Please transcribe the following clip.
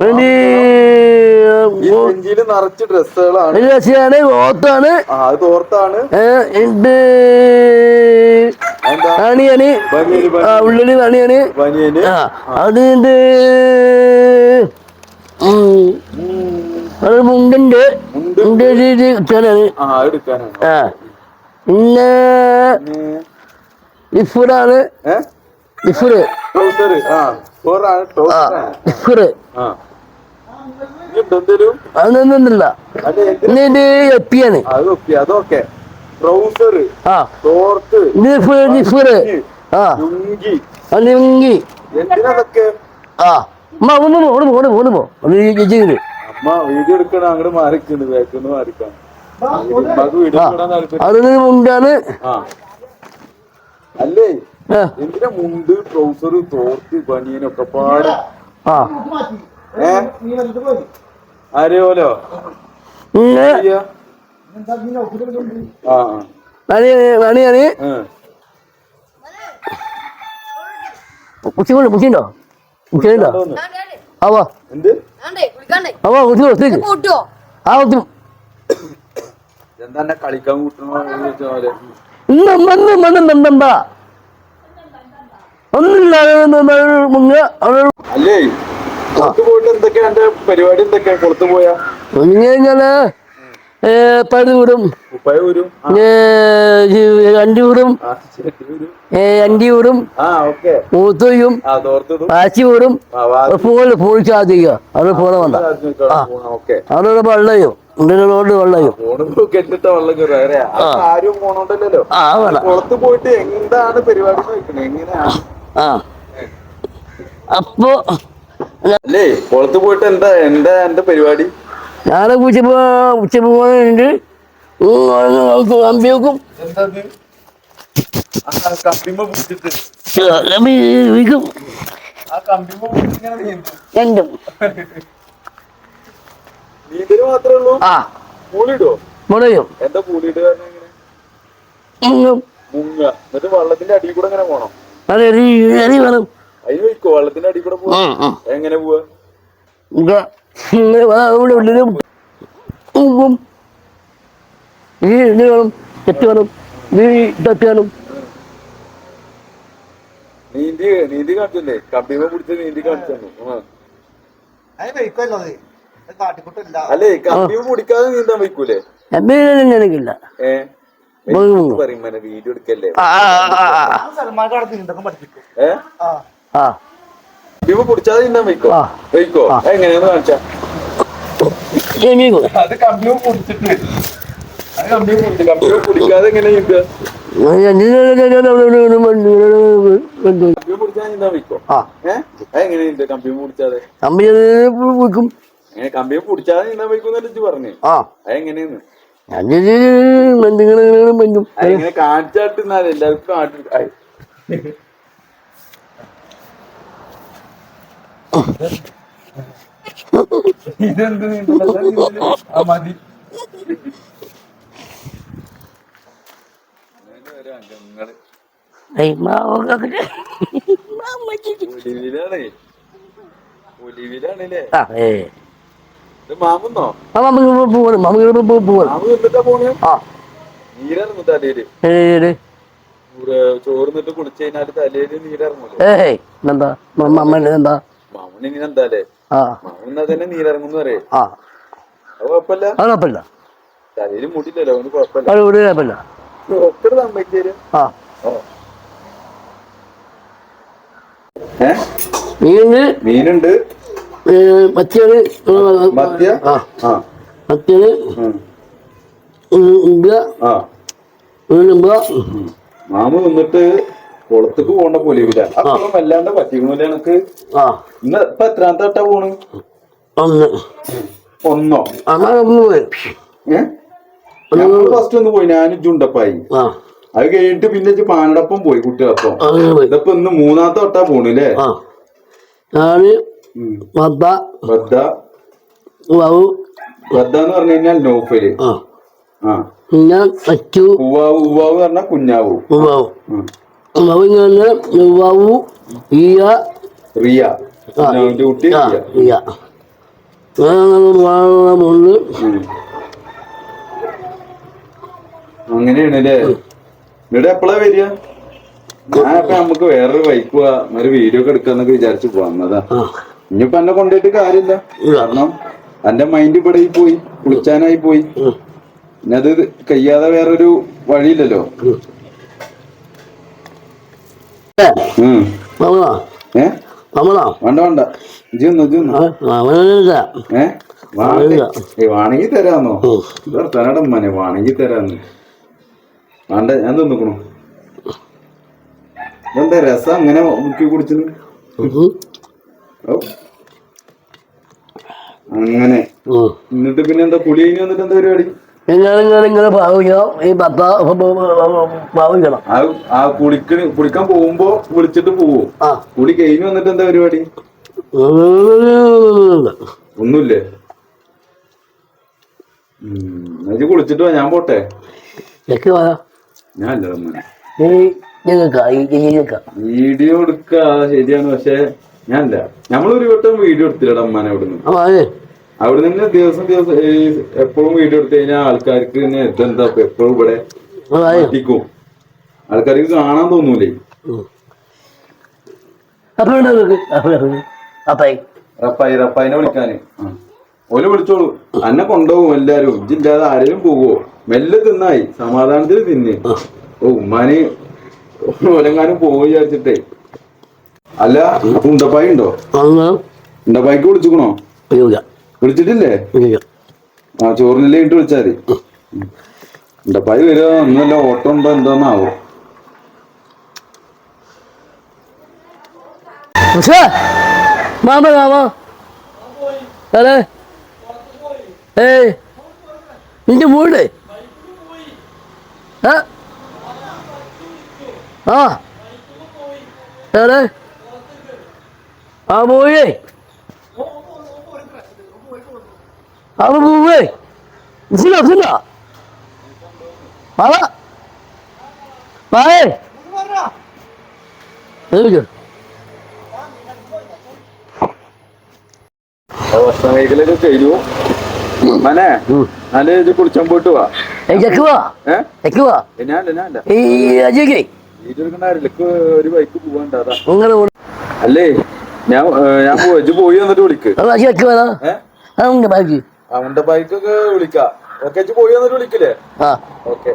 വേണ്ടി നെഞ്ചിൽ നിറച്ച് ഡ്രസ്സുകളാണ്. രസിയാണ് ഓത്താണ്. അത് തോർത്താണ്. ഉണ്ട് അണിയന് ഉള്ളിൽ അണിയന് അത് മുണ്ടുണ്ട്. മുണ്ട്. എടുക്കാനാണ്. പിന്നെ ഇഫുഡാണ് ഇഫുറാണ് ഏ? ഇഫുറ്. ആ ആ ഇഫുറ്. അതൊന്നുമില്ല എപ്പിയാണ് ലുങ്കി. അമ്മ ഒന്ന് പോ ഒന്ന് പോ ഒന്ന് പോ ഒന്ന് പോ ചെയ്ത് അമ്മ വീഡിയോ എടുക്കണ അങ്ങോട്ട് മാറിക്കുന്നു ബാക്കിന്ന് മാറിക്കാം ഉമ്മാക്ക് വീഡിയോ ആ എടുക്കാൻ താല്പര്യം. അതിന് മുണ്ടാണ്. ആ. അല്ലേ? എന്തിനാ മുണ്ട് ട്രൗസർ തോർത്ത് ബനിയനൊക്കെ പാടെ. ആ. ആരെയോലോ ഉച്ചയുണ്ടോ ഉച്ചയുണ്ടോ. ആവാ എന്ത്? ആവാ ആ കളിക്കാൻ കൂട്ടണോ ചോദിച്ച പോലെ ഒന്നില്ലാതെ മുങ്ങ അവിടെ അല്ലേ? പുറത്ത് പോയിട്ട് എന്തൊക്കെയാ എന്റെ പരിപാടി എന്തൊക്കെയാ? പുറത്ത് പോയാ? കഴിഞ്ഞാൽ വിടും അണ്ടി വിടും അണ്ടി വിടും മൂത്തൊയ്യും ആച്ചി വിടും പോലെ പോയി ഫോണിൽ ഫോൺ ചാർജ് ചെയ്യുക. അവിടെ ഫോണ വന്ന അവിടെ വെള്ളയോ റോഡ് വെള്ളയോ ആ. വേണം പുറത്ത് പോയിട്ട് എന്താണ് പരിപാടി എങ്ങനെയാണ്? ആ. അപ്പോ അല്ലേ കുളത്ത് പോയിട്ട് എന്താ എന്താ എന്റെ പരിപാടി? ഞാനെ ഉച്ചപ്പോ ഉച്ച പോകുന്നുണ്ട് അമ്പിയോക്കും എന്താ കമ്പിമ്മ പിടിച്ചിട്ട് വിൽക്കും ആ കമ്പിമ്മ പിടിച്ചിട്ട് ഇങ്ങനെ നീന്തും. രണ്ടും നീന്തൽ മാത്രമേ ഉള്ളൂ? ആ. എന്താ പൂളിയിടുക എങ്ങനെ മുങ്ങും. മുങ്ങ എന്നിട്ട് വള്ളത്തിന്റെ അടിയിൽ കൂടെ എങ്ങനെ പോണം. അത് പോവാ. ഉം, ഉം. എങ്ങനെ ഇവിടെ ഉള്ളിലും മുങ്ങും ഈ ഇത് വേണം തെറ്റ് വേണം ഈ തെറ്റ് വേണം. നീന്തി കാണിച്ചല്ലേ? പിടിച്ച് കാണിച്ചു അല്ലേ കമ്പിയും പിടിക്കാതെ നീന്താൻ വയ്ക്കൂലേ? എനിക്കില്ല. വീഡിയോ എടുക്കല്ലേ? കമ്പിമ്മ പിടിച്ചാതെ നീന്താൻ വയ്ക്കോ. വയ്ക്കോ? എങ്ങനെയാന്ന് കാണിച്ചാ? എമീകോ അത് കമ്പിമ്മ പിടിച്ചിട്ട് അത് കമ്പിമ്മ പിടിച്ച് കമ്പിമ്മ പിടിക്കാതെ എങ്ങനെ നിന്നാ വയ്ക്കോ? പറഞ്ഞു? ആ. അതെങ്ങനെയാന്ന് എല്ലാവർക്കും. ഇതെന്ത് മതി. അംഗങ്ങൾ. ഒലിവിലാണേ. ഒലിവിലാണല്ലേ? എന്നിട്ട് കുളിച്ചു കഴിഞ്ഞാൽ തലയിൽ നീരിറങ്ങൂലേ? എന്താ എന്താ എന്താലേ? തന്നെ നീരിറങ്ങും പറയേ. അത് കുഴപ്പമില്ല കുഴപ്പമില്ല തലയിൽ മുടിയില്ലല്ലോ കുഴപ്പമില്ല മീനുണ്ട്. മാമു നിന്നിട്ട് കുളത്തേക്ക് പോണ്ട പോലെ വല്ലാണ്ട് പറ്റിക്കുന്നില്ല എനക്ക്? ഇന്ന് ഇപ്പൊ എത്രാമത്തെ വട്ട പോണ്? ഒന്ന്. ഒന്നോ? ഫസ്റ്റ് ഒന്ന് പോയി. ഞാനും ജുണ്ടപ്പായി ആ. അത് കഴിഞ്ഞിട്ട് പിന്നെ പാനടപ്പം പോയി കുട്ടികളപ്പം. ഇതിപ്പോ ഇന്ന് മൂന്നാമത്തെ വട്ടാ പോണില്ലേ ഞാൻ മദ്ദ. ബദ്ദ വൗ. ബദ്ദ എന്ന് പറഞ്ഞു കഴിഞ്ഞാൽ നോഫൽ ആ. ആ. പിന്നെ അച്ചു ഉവാവ് ഉവാവ് പറഞ്ഞാൽ കുഞ്ഞാവു. വാവു ഉം. വാവു ഇങ്ങനെ വാവു ഈയ. റിയ. കുട്ടി റിയ. ഇവിടെ എപ്പോഴാ വരിക? ഞാൻ ഇപ്പൊ നമുക്ക് വേറൊരു ബൈക്ക് പോവാ. ഒരു വീഡിയോ ഒക്കെ എടുക്കാന്നൊക്കെ വിചാരിച്ചു പോവാ. ഇനിയിപ്പോ എന്നെ കൊണ്ടുപോയിട്ട് കാര്യമില്ല. കാരണം എന്റെ മൈൻഡ് ഇവിടെ പോയി കുളിച്ചാനായി പോയി. അത് കഴിയാതെ വേറൊരു വഴിയില്ലല്ലോ. ഏ വേണ്ട വേണ്ട. ഏ. വാണെങ്കി തരാന്നോ. വർത്താനടം മനെ വാണെങ്കി തരാന്ന്. വേണ്ട ഞാൻ തിന്നിക്കണു. എന്താ രസം? അങ്ങനെ മുക്കി കുടിച്ചത്? ഔ. അങ്ങനെ. എന്നിട്ട് പിന്നെ എന്താ പുളി കഴിഞ്ഞ് വന്നിട്ട് എന്താ പരിപാടി? നിങ്ങൾ ഇങ്ങനെ ഭാവിക്കണം ഈ പത്ത ഭാവിക്കണം ആ കുളിക്കണ കുളിക്കാൻ പോകുമ്പോ വിളിച്ചിട്ട് പോവോ? കുളി കഴിഞ്ഞ് വന്നിട്ട് എന്താ പരിപാടി? ഒന്നുമില്ലേ? എനിക്ക് കുളിച്ചിട്ട് വാ ഞാൻ പോട്ടെ. ഞാൻ അല്ല വീഡിയോ എടുക്ക ശരിയാണ്. പക്ഷെ ഞാനല്ല. നമ്മളൊരു വട്ടം വീഡിയോ എടുത്തില്ലടാ അമ്മാനെ അവിടുന്ന്. അപ്പൊ അതെ. അവിടെ നിന്ന് ദിവസം ദിവസം എപ്പോഴും വീഡിയോ എടുത്തു കഴിഞ്ഞാൽ ആൾക്കാർക്ക് തന്നെ ഇതെന്താ എപ്പോഴും ഇവിടെ അതെ. പറ്റിക്കും ആൾക്കാർക്ക് കാണാൻ തോന്നൂലേ? അപ്പൊ അപ്പൊ അപ്പായി. റപ്പായി റപ്പായിനെ വിളിക്കാന്. ആ. ഓൽ വിളിച്ചോളൂ. അന്നെ കൊണ്ടുപോകും എല്ലാരും. ഇജ്ജില്ലാതെ ആരെയും പോവോ? മെല്ലെ തിന്നായി. സമാധാനത്തിൽ തിന്ന്. ഓ ഉമ്മാന്. ഓലെങ്ങാനും പോകും വിചാരിച്ചിട്ടേ. അല്ല ഉണ്ടപ്പായി ഉണ്ടോ ഉണ്ടപ്പായിക്ക് വിളിച്ചുക്കണോ? വിളിച്ചിട്ടില്ലേ? ആ ചോറിനില്ലേ ഇട്ട് വിളിച്ചാൽ ഉണ്ടപ്പായി വരുക ഒന്നുമല്ല ഓട്ടം ഉണ്ടോ എന്താന്നാവോ. പക്ഷേ മാമ മാമ അതെ ഏയ് നിന്റെ വീട് ആ? ആ. അതെ ആ പോയേ അവ പോവേ ഇല്ല ഇല്ല മാമ മായേ ഏ ഭക്ഷണ കഴിക്കലൊക്കെ കഴിഞ്ഞു മനെ നല്ല ഇത് കുളിച്ചാൻ പോയിട്ട് വാ. ഒരു ബൈക്ക് പോവാണ്ട് അതാ. അല്ലേ? ഞാൻ ഞാൻ പോയി പോയി വന്നിട്ട് വിളിക്ക്. ചെക്കുവാ ഏ? അതുണ്ട് ബാക്കി. അവന്റെ ബൈക്കൊക്കെ വിളിക്കാം. ഓക്കെ പോയി വന്നിട്ട് വിളിക്കില്ലേ? ആ. ഓക്കെ.